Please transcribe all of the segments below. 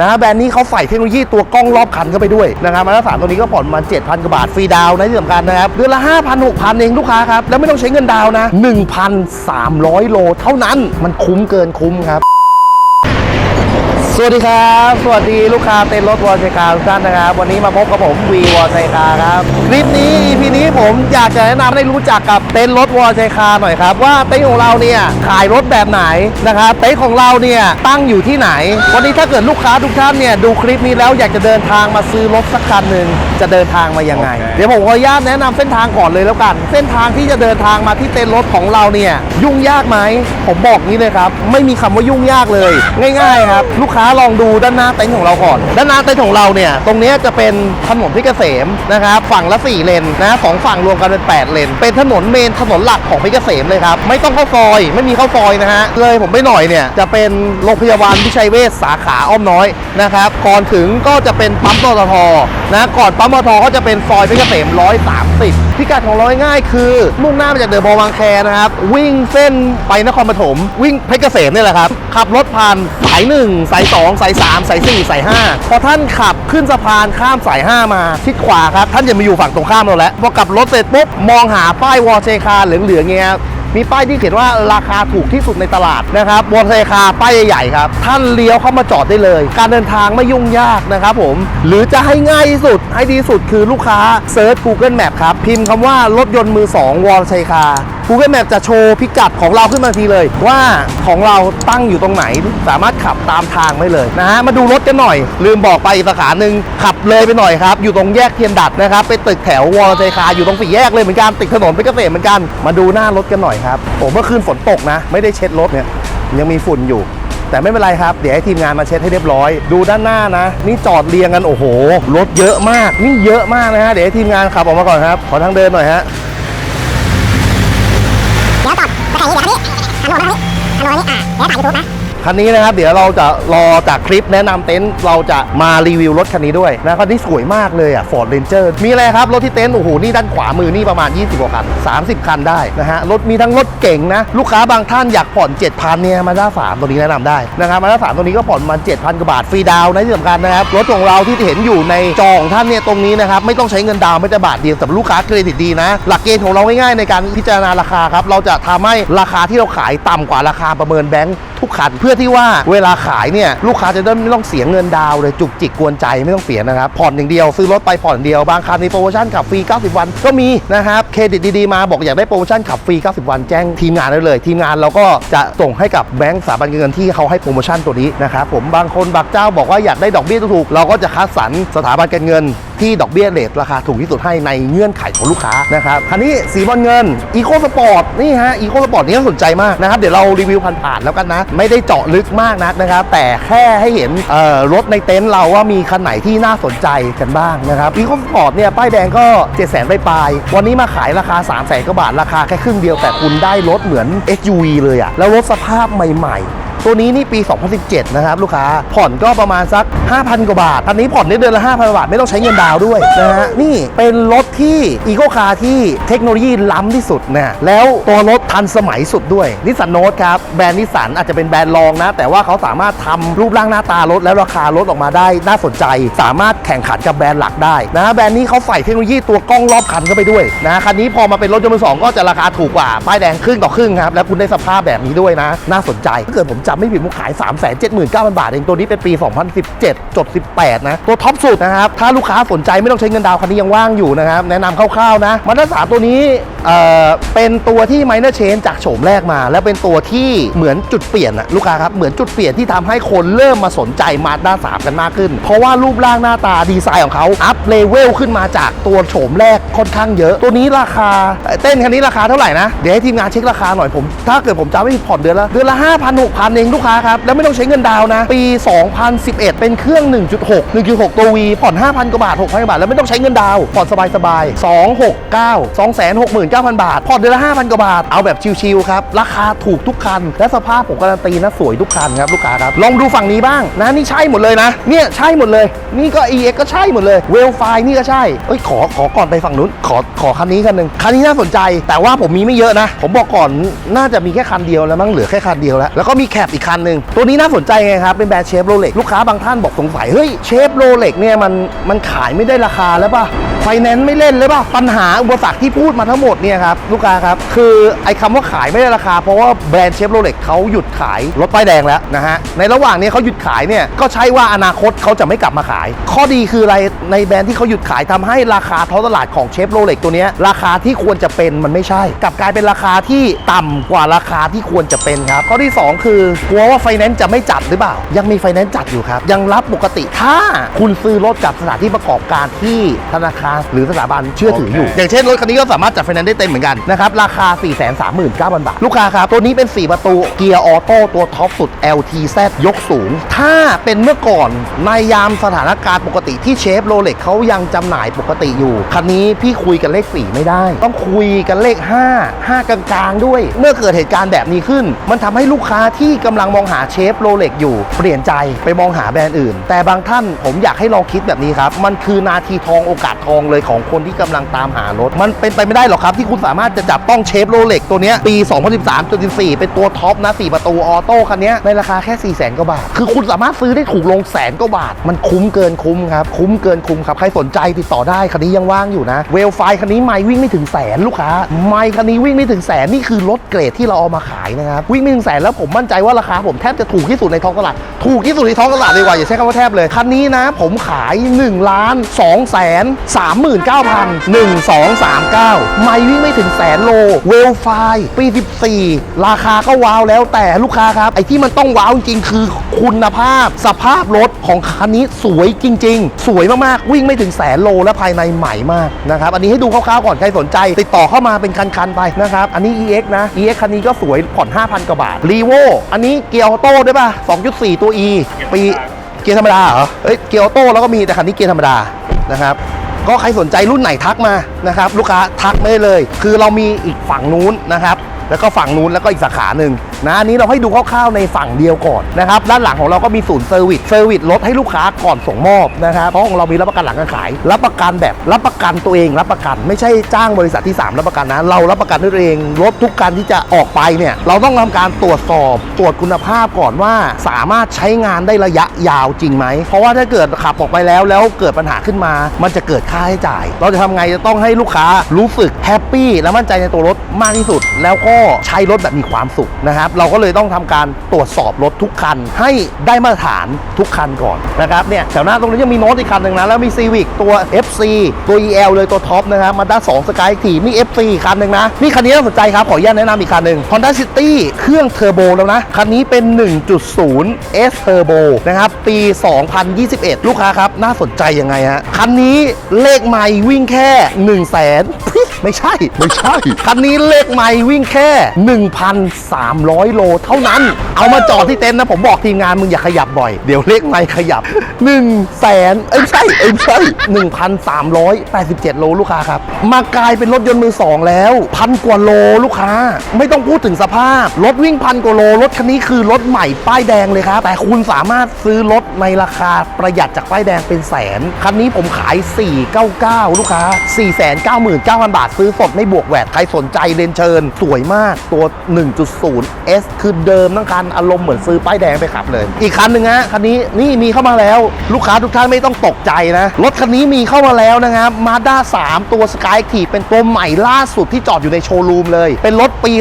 นะฮะแบรนด์นี้เขาใส่เทคโนโลยีตัวกล้องรอบคันเข้าไปด้วยนะครับมาตรฐานตัวนี้ก็ผ่อนประมาณ7,000กว่าบาทฟรีดาวน์นะที่สำคัญนะครับเดือนละ5,000 6,000เองลูกค้าครับแล้วไม่ต้องใช้เงินดาวน์นะ1,300 โล เท่านั้นมันคุ้มเกินคุ้มครับ สวัสดีครับ สวัสดีลูกค้าเต้นรถวอลไซคาทุกท่านนะครับ วันนี้มาพบกับผมวีวอลไซคาครับ คลิปนี้ EP นี้ผมอยากจะแนะนำให้รู้จักกับเต้นรถวอลไซคาหน่อยครับ ว่าเต้นของเราเนี่ยขายรถแบบไหนนะครับเต้นของเราเนี่ยตั้งอยู่ที่ไหน วันนี้ถ้าเกิดลูกค้าทุกท่านเนี่ยดูคลิปนี้แล้วอยากจะเดินทางมาซื้อรถสักคันหนึ่งจะเดินทางมายังไง เดี๋ยวผมขออนุญาตแนะนำเส้นทางก่อนเลยแล้วกัน เส้นทางที่จะเดินทางมาที่เต็นท์รถของเราเนี่ยยุ่งยากไหมผมบอกนี้เลยครับไม่มีคำว่ายุ่งยากเลย ง่าย ๆ ครับ ลูกค้า้าลองดูด้านหน้าเต็นท์ของเราก่อน ด้านหน้าเต็นท์ของเราเนี่ยตรงนี้จะเป็นถนนพชรเกษมนะครับฝั่งละ 4 เลนนะสองฝั่งรวมกันเป็น 8 เลน เป็นถนนเมนถนนหลักของพชรเกษมเลยครับไม่ต้องเข้าซอย ไม่มีเข้าซอยนะฮะเลยผมไปหน่อยเนี่ยจะเป็นโรงพยาบาลวิชัยเวชสาขาอ้อมน้อยนะครับก่อนถึงก็จะเป็นปั๊มปตทนะก่อนปั๊มปตทก็จะเป็นซอยพชรเกษม130พิกัดของเราง่ายคือมุ่งหน้ามาจากเดอะมอลล์บางแคนะครับวิ่งเส้นไปนครปฐมวิ่งเพชรเกษมนี่แหละครับขับรถผ่านสาย1สาย2สาย3สาย4สาย5พอท่านขับขึ้นสะพานข้ามสาย 5 มาชิดขวาครับ ท่านจะมาอยู่ฝั่งตรงข้ามเราแล้วพอกลับรถเสร็จปุ๊บมองหาป้ายวอเชคาเหลืองๆเงี้ยมีป้ายที่เขียนว่าราคาถูกที่สุดในตลาดนะครับวอเชคาป้ายใหญ่ๆครับ ท่านเลี้ยวเข้ามาจอดได้เลย การเดินทางไม่ยุ่งยากนะครับผม หรือจะให้ง่ายที่สุด ให้ดีที่สุดคือลูกค้าเซิร์ช Google Map ครับ พิมพ์คำว่ารถยนต์มือ2วอลชัยคา Google Map จะโชว์พิกัดของเราขึ้นมาทีเลย ว่าของเราตั้งอยู่ตรงไหน สามารถขับตามทางได้เลยนะฮะมาดูรถกันหน่อย ลืมบอกไปอีกสาขาหนึ่งขับเลยไปหน่อยครับ อยู่ตรงแยกเทียนดัดนะครับไปตึกแถววอลชัยคาอยู่ตรงสี่แยกเลยเหมือนกันติดถนนเพชรเกษมเหมือนกัน มาดูหน้ารถกันหน่อยครับผมเมื่อคืนฝนตกนะ ไม่ได้เช็ดรถเนี่ยยังมีฝุ่นอยู่แต่ไม่เป็นไรครับ เดี๋ยวให้ทีมงานมาเช็ดให้เรียบร้อย ดูด้านหน้านะ นี่จอดเรียงกัน โอ้โห รถเยอะมาก นี่เยอะมากนะฮะ เดี๋ยวให้ทีมงานขับออกมาก่อนครับ ขอทางเดินหน่อยฮะ นี้หันหัวมาทางนี้หันหัวมาทางนี้อะเดี๋ยวถ่ายยูทูบนะ คันนี้นะครับเดี๋ยวเราจะรอจากคลิปแนะนำเต็นท์เราจะมารีวิวรถคันนี้ด้วยนะคันนี้สวยมากเลยอะ Ford Ranger มีอะไรครับ รถที่เต็นท์โอ้โหนี่ด้านขวามือนี่ประมาณ 20กว่าคัน 30 คันได้นะฮะรถมีทั้งรถเก่งนะ ลูกค้าบางท่านอยากผ่อน7,000เนี่ยมาด้า3ตัวนี้แนะนำได้นะครับมาด้า3ตัวนี้ก็ผ่อนมา7,000กว่าบาทฟรีดาวน์นะที่สำคัญนะครับรถของเราที่เห็นอยู่ในจองท่านเนี่ยตรงนี้นะครับไม่ต้องใช้เงินดาวน์ไม่แต่บาทเดียวแต่ลูกค้าเครดิตดีนะ หลักเกณฑ์ของเราง่ายๆในการพิจารณาราคาครับเราจะทำให้ราคาที่เราขายต่ำกว่าราคาประเมินแบงค์ทุกคันเพื่อื่อที่ว่าเวลาขายเนี่ยลูกค้าจะได้ไม่ต้องเสียเงินดาวเลยจุกจิกกวนใจไม่ต้องเสียนะครับผ่อนอย่างเดียวซื้อรถไปผ่อนเดียวบางคันมีโปรโมชั่นขับฟรี 90 วันก็มีนะครับเครดิตดีๆมาบอกอยากได้โปรโมชั่นขับฟรี 90 วันแจ้งทีมงานได้เลย ทีมงานเราก็จะส่งให้กับแบงก์สถาบันการเงินที่เขาให้โปรโมชั่นตัวนี้นะครับผมบางคนบางเจ้าบอกว่าอยากได้ดอกเบี้ยถูกๆเราก็จะคัดสรรสถาบันการเงิน ที่ดอกเบี้ยเลทราคาถูกที่สุดให้ในเงื่อนไขของลูกค้านะครับคันนี้สีบอลเงินอีโคสปอร์ตนี่ฮะอีโคสปอร์ตนี่น่าสนใจมากนะครับเดี๋ยวเรารีวิวผ่านๆแล้วกันนะ ไม่ได้เจาะลึกมากนักนะครับ แต่แค่ให้เห็นเอ่อรถในเต็นท์เราว่ามีคันไหนที่น่าสนใจกันบ้างนะครับอีโคสปอร์ตเนี่ยป้ายแดงก็7 0 0 0 0 0ปลายวันนี้มาขายราคา3 0 0 0 0 0กว่าบาทราคาแค่ครึ่งเดียวแต่คุณได้รถเหมือน SUV เลยอะแล้วรถสภาพใหม่ ๆ ตัวนี้นี่ปี 2017 นะครับลูกค้าผ่อนก็ประมาณสัก 5,000 กว่าบาท อันนี้ผ่อนได้เดือนละ 5,000 บาท ไม่ต้องใช้เงินดาวด้วยนะฮะนี่เป็นรถที่อีโคคาร์ที่เทคโนโลยีล้ำที่สุดนะแล้วตัวรถทันสมัยสุดด้วยนิสสันโนตครับแบรนด์นิสสันอาจจะเป็นแบรนด์รองนะ แต่ว่าเขาสามารถทำรูปร่างหน้าตารถและราคารถออกมาได้น่าสนใจ สามารถแข่งขันกับแบรนด์หลักได้นะแบรนด์นี้เขาใส่เทคโนโลยีตัวกล้องรอบคันเข้าไปด้วยนะคันนี้พอมาเป็นรถยนต์มือสองก็จะราคาถูกกว่าป้ายแดงครึ่งต่อครึ่งครับแล้วคุณได้สภาพแบบนี้ด้วยนะ น่าสนใจถ้าเกิดผมจำไม่ผิดผมขาย 3 7 9 0 0 0 บาทเองตัวนี้เป็นปี 2017 จด 18 นะ ตัวท็อปสุดนะครับ ถ้าลูกค้าสนใจไม่ต้องใช้เงินดาวน์คันนี้ยังว่างอยู่นะครับ แนะนำคร่าวๆนะมาด้าสามตัวนี้เอ่อเป็นตัวที่ไมเนอร์เชนจากโฉมแรกมา แล้วเป็นตัวที่เหมือนจุดเปลี่ยนอะลูกค้าครับเหมือนจุดเปลี่ยนที่ทำให้คนเริ่มมาสนใจมาด้าสามกันมากขึ้น เพราะว่ารูปร่างหน้าตาดีไซน์ของเขาอัพเลเวลขึ้นมาจากตัวโฉมแรกค่อนข้างเยอะ ตัวนี้ราคาเอ่อเต้นคันนี้ราคาเท่าไหร่นะเดี๋ยวให้ทีมงานเช็คราคาหน่อยผม ถ้าเกิดผมจำไม่ผิดผ่อนเดือนละเดือนละ5,000 6,000เองลูกค้าครับ แล้วไม่ต้องใช้เงินดาวนะ ปี 2011 เป็นเครื่อง 1.6 1.6 ตัว V ผ่อน 5,000 กว่าบาท 6,000กว่าบาท แล้วไม่ต้องใช้เงินดาวผ่อนสบายๆ269 269,000 บาท ผ่อนเดือนละ 5,000 กว่าบาท เอาแบบชิลๆครับ ราคาถูกทุกคัน และสภาพผมการันตีนะสวยทุกคันครับลูกค้าครับ ลองดูฝั่งนี้บ้างนะนี่ใช่หมดเลยนะ เนี่ยใช่หมดเลย นี่ก็ EX ก็ใช่หมดเลย เวลไฟนี่ก็ใช่ เอ้ยขอขอก่อนไปฝั่งนู้น ขอขอคันนี้คันหนึ่งคันนี้น่าสนใจ แต่ว่าผมมีไม่เยอะนะ ผมบอกก่อนน่าจะมีแค่คันเดียวแล้วมั้งเหลือแค่คันเดียวแล้ว แล้วก็มีแคปอีกคันหนึ่งตัวนี้น่าสนใจไงครับ เป็นแบรนด์เชฟโรเล็กลูกค้าบางท่านบอกสงสัย เฮ้ยเชฟโรเล็กเนี่ยมันมันขายไม่ได้ราคาแล้วป่ะ ไฟแนนซ์ไม่เล่นเลยป่ะปัญหาอุปสรรคที่พูดมาทั้งหมดเนี่ยครับลูกค้าครับ คือไอ้คำว่าขายไม่ได้ราคา เพราะว่าแบรนด์เชฟโรเล็กเขาหยุดขายรถป้ายแดงแล้วนะฮะในระหว่างนี้เขาหยุดขายเนี่ยก็ใช่ว่าอนาคตเขาจะไม่กลับมาขาย ข้อดีคืออะไรในแบรนด์ที่เขาหยุดขายทำให้ราคาท้องตลาดของเชฟโรเล็กตัวนี้ราคาที่ควรจะเป็นมันไม่ใช่ กลับกลายเป็นราคาที่ต่ำกว่าราคาที่ควรจะเป็นครับข้อที่ 2 คือกลัวว่าไฟแนนซ์จะไม่จัดหรือเปล่า ยังมีไฟแนนซ์จัดอยู่ครับยังรับปกติถ้าคุณซื้อรถจากสถานที่ประกอบการที่ธนาคารหรือสถาบันเชื่อถืออยู่ อย่างเช่นรถคันนี้ก็สามารถจัดไฟแนนซ์ได้เต็มเหมือนกันนะครับราคา 4 3 9 0 0 0 บาท ลูกค้าครับ ตัวนี้เป็น 4 ประตูเกียร์ออโต้ตัวท็อปสุด LTZ ยกสูง ถ้าเป็นเมื่อก่อนในยามสถานการณ์ปกติที่เชฟโรเล็กเขายังจำหน่ายปกติอยู่ คันนี้พี่คุยกันเลข 4 ไม่ได้ ต้องคุยกันเลข 5 5 กลางๆ ด้วย เมื่อเกิดเหตุการณ์แบบนี้ขึ้น มันทำให้ลูกค้าที่กำลังมองหาเชฟโรเล็กอยู่ เปลี่ยนใจไปมองหาแบรนด์อื่น แต่บางท่านผมอยากให้ลองคิดแบบนี้ครับมันคือนาทีทองโอกาสทองเลยของคนที่กำลังตามหารถ มันเป็นไปไม่ได้หรอกครับ ที่คุณสามารถจะจับต้องเชฟโรเล็กตัวนี้ปี 2013จน14เป็นตัวท็อปนะ 4 ประตูออโต้คันนี้ในราคาแค่ 4 0 0แสนกว่าบาท คือคุณสามารถซื้อได้ถูกลงแสนกว่าบาท มันคุ้มเกินคุ้มครับ คุ้มเกินคุ้มครับ ใครสนใจติดต่อได้ คันนี้ยังว่างอยู่นะ เวลไฟคันนี้ไม่วิ่งไม่ถึงแสนลูกค้า ไม่คันนี้วิ่งไม่ถึงแสนนี่คือรถเกรดที่เราเอามาขายนะครับวิ่งไม่ถึงแสนแล้วผมมั่นใจว่าราคาผมแทบจะถูกที่สุดในท้องตลาดถูกที่สุดในท้องตลาดเลยว่าอย่าใช้คำว่าแทบเลยคันนี้นะ ผมขาย1ล้าน2แสน39,000 1239 ไม่วิ่งไม่ถึงแสนโล เวลไฟปี 14 ราคาก็ว้าวแล้วแต่ลูกค้าครับ ไอ้ที่มันต้องว้าวจริงๆคือคุณภาพ สภาพรถของคันนี้สวยจริง ๆ สวยมากๆ วิ่งไม่ถึงแสนโลและภายในใหม่มากนะครับ อันนี้ให้ดูคร่าวๆก่อน ใครสนใจ ติดต่อเข้ามาเป็นคันๆไปนะครับ อันนี้ EX นะ EX คันนี้ก็สวยผ่อน 5,000 กว่าบาท r ีโวอันนี้เกียร์ออโต้ด้วยป่ะ 2.4 ตัว E ปีเกียร์ธรรมดาเหรอเอ้ย เกียร์ออโต้แล้วก็มีแต่คันนี้เกียร์ธรรมดานะครับ ก็ใครสนใจรุ่นไหนทักมานะครับ ลูกค้าทักไม่ได้เลย คือเรามีอีกฝั่งนู้นนะครับ แล้วก็ฝั่งนู้นแล้วก็อีกสาขาหนึ่ง นะอันนี้เราให้ดูคร่าวๆในฝั่งเดียวก่อนนะครับด้านหลังของเราก็มีศูนย์เซอร์วิสเซอร์วิสรถให้ลูกค้าก่อนส่งมอบนะครับเพราะของเรามีรับประกันหลังการขาย รับประกันแบบรับประกันตัวเองรับประกัน ไม่ใช่จ้างบริษัทที่ 3 รับประกันนะ เรารับประกันด้วยตัวเองรถทุกคันที่จะออกไปเนี่ยเราต้องทำการตรวจสอบตรวจคุณภาพก่อนว่าสามารถใช้งานได้ระยะยาวจริงไหมเพราะว่าถ้าเกิดขับออกไปแล้วแล้วเกิดปัญหาขึ้นมา มันจะเกิดค่าใช้จ่าย เราจะทำไงจะต้องให้ลูกค้ารู้สึกแฮปปี้และมั่นใจในตัวรถมากที่สุด แล้วก็ใช้รถแบบมีความสุขนะครับเราก็เลยต้องทำการตรวจสอบรถทุกคันให้ได้มาตรฐานทุกคันก่อนนะครับเนี่ยแถวหน้าตรงนี้ยังมีโน้ตอีกคันหนึ่งนะแล้วมี Civic ตัว FC ตัว EL เลยตัวท็อปนะครับมาด้า2 Sky ทีนี่ FC อีกคันหนึ่งนะนี่คันนี้น่าสนใจครับขออนุญาตแนะนำอีกคันหนึ่ง Honda City เครื่องเทอร์โบแล้วนะ คันนี้เป็น 1.0 S Turbo นะครับ ปี 2021 ลูกค้าครับ น่าสนใจยังไงฮะ คันนี้เลขไม่วิ่งแค่ 1 0 0 0 0แสน ไม่ใช่ ไม่ใช่ คันนี้เลขไม่วิ่งแค่ 1,300 โลเท่านั้น เอามาจอดที่เต็นท์นะ ผมบอกทีมงานมึงอย่าขยับบ่อย เดี๋ยวเลขไม่ขยับ1 0 0 0 0แสนเอ้ยไม่ใช่เอ้ยไม่ใช่1,387โลลูกค้าครับ มากลายเป็นรถยนต์มือสองแล้วพันกว่าโลลูกค้า ไม่ต้องพูดถึงสภาพ รถวิ่งพันกว่าโล รถคันนี้คือรถใหม่ป้ายแดงเลยครับ แต่คุณสามารถซื้อรถในราคาประหยัดจากป้ายแดงเป็นแสน คันนี้ผมขาย 499 ลูกค้า 499,000 บาทซื้อสดไม่บวกแหวดใครสนใจเรียนเชิญ สวยมากตัว 1.0 S คือเดิมทั้งคันอารมณ์เหมือนซื้อป้ายแดงไปขับเลย อีกคันหนึ่งฮะคันนี้นี่มีเข้ามาแล้ว ลูกค้าทุกท่านไม่ต้องตกใจนะ รถคันนี้มีเข้ามาแล้วนะครับมาด้า3 ตัว Sky Active เป็นตัวใหม่ล่าสุดที่จอดอยู่ในโชว์รูมเลย เป็นรถปี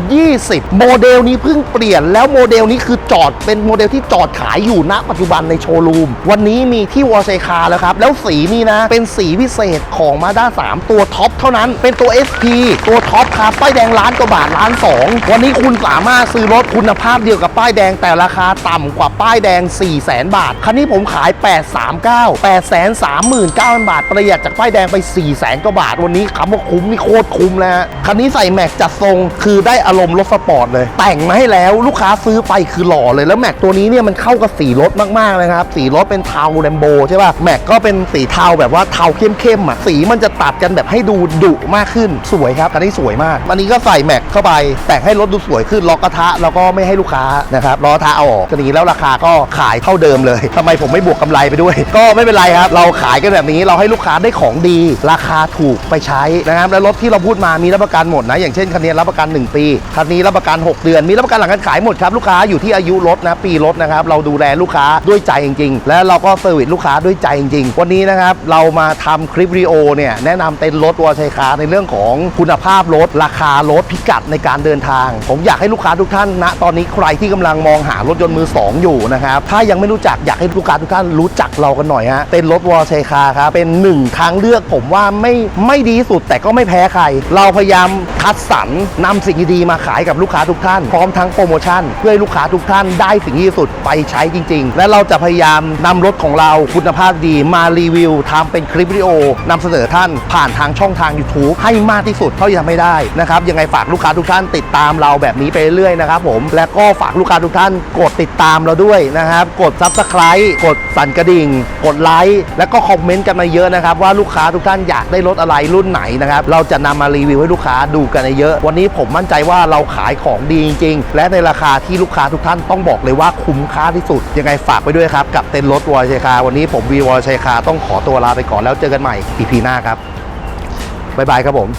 2020 โมเดลนี้เพิ่งเปลี่ยนแล้วโมเดลนี้คือจอดเป็นโมเดลที่จอดขายอยู่ณปัจจุบันในโชว์รูม วันนี้มีที่วอลเซคาแล้วครับแล้วสีนี่นะเป็นสีพิเศษของมาด้า3ตัวท็อปเท่านั้น เป็นตัว SP ตัวท็อปครับป้ายแดงล้านกว่าบาทล้าน2วันนี้คุณสามารถซื้อรถคุณภาพเดียวกับป้ายแดงแต่ราคาต่ำกว่าป้ายแดง 4 0 0 0 0 0บาท คันนี้ผมขาย 839 839,000 บาท ประหยัดจากป้ายแดงไป 4 0 0 0 0 0กว่าบาท วันนี้คำว่าคุ้มนี่โคตรคุ้มแล้วฮะคันนี้ใส่แม็กจัดทรงคือได้อารมณ์รถสปอร์ตเลย แต่งมาให้แล้วลูกค้าซื้อไปคือหล่อเลยแล้วแม็กตัวนี้เนี่ยมันเข้ากับสีรถมากๆนะครับสีรถเป็นเทาแลมโบใช่ป่ะแม็กก็เป็นสีเทาแบบว่าเทาเข้มๆอะสีมันจะตัดกันแบบให้ดูดุมากขึ้นสวยครับคันนี้สวยมากอันนี้ก็ใส่แม็กเข้าไป แต่งให้รถดูสวยขึ้นล็อกกระทะแล้วก็ไม่ให้ลูกค้านะครับล้อกระทะเอาออกจะนี้แล้วราคาก็ขายเท่าเดิมเลยทำไมผมไม่บวกกำไรไปด้วย ก็ไม่เป็นไรครับเราขายกันแบบนี้เราให้ลูกค้าได้ของดี ราคาถูกไปใช้นะครับแล้วรถที่เราพูดมามีรับประกันหมดนะ อย่างเช่นคันนี้รับประกัน 1 ปีคันนี้รับประกัน 6 เดือน มีรับประกันหลังการขายหมดครับลูกค้าอยู่ที่อายุรถนะปีรถนะครับเราดูแลลูกค้าด้วยใจจริง ๆ และเราก็เซอร์วิสลูกค้าด้วยใจจริง ๆ วันนี้นะครับเรามาทำคลิปวิดีโอเนี่ยแนะนำเต็นท์รถตัวชัยคาในเรื่องของคุณภาพรถ ราคารถพิกัดในการเดินทาง ผมอยากให้ลูกค้าทุกท่านณตอนนี้ใครที่กำลังมองหารถยนต์มือสองอยู่นะครับถ้ายังไม่รู้จักอยากให้ลูกค้าทุกท่านรู้จักเรากันหน่อยฮะเต็นรถวอลชัยคาครับเป็นหนึ่งทางเลือกผมว่าไม่ไม่ดีสุดแต่ก็ไม่แพ้ใคร เราพยายามคัดสรรนำสิ่งดีๆมาขายกับลูกค้าทุกท่าน พร้อมทั้งโปรโมชั่น เพื่อให้ลูกค้าทุกท่านได้สิ่งที่ดีสุดไปใช้จริง ๆ และเราจะพยายามนำรถของเราคุณภาพดีมารีวิวทำเป็นคลิปวิดีโอนำเสนอท่านผ่านทางช่องทาง YouTube ให้มากที่สุดเท่าที่ทำไม่ได้นะครับยังไงฝากลูกค้าทุกท่านติดตามเราแบบนี้ไปเรื่อยๆนะครับผมและก็ฝากลูกค้าทุกท่านกดติดตามเราด้วยนะครับกด Subscribe กดสั่นกระดิ่ง กดไลค์และก็คอมเมนต์กันมาเยอะนะครับว่าลูกค้าทุกท่านอยากได้รถอะไรรุ่นไหนนะครับเราจะนำมารีวิวให้ลูกค้าดูกันเยอะ วันนี้ผมมั่นใจว่าเราขายของดีจริงๆ และในราคาที่ลูกค้าทุกท่านต้องบอกเลยว่าคุ้มค่าที่สุด ยังไงฝากไปด้วยครับ กับเต็นท์รถวอลชัยคา วันนี้ผมวีวอลชัยคาต้องขอตัวลาไปก่อนแล้วเจอกันใหม่ EP หน้าครับ บ๊ายบายครับผม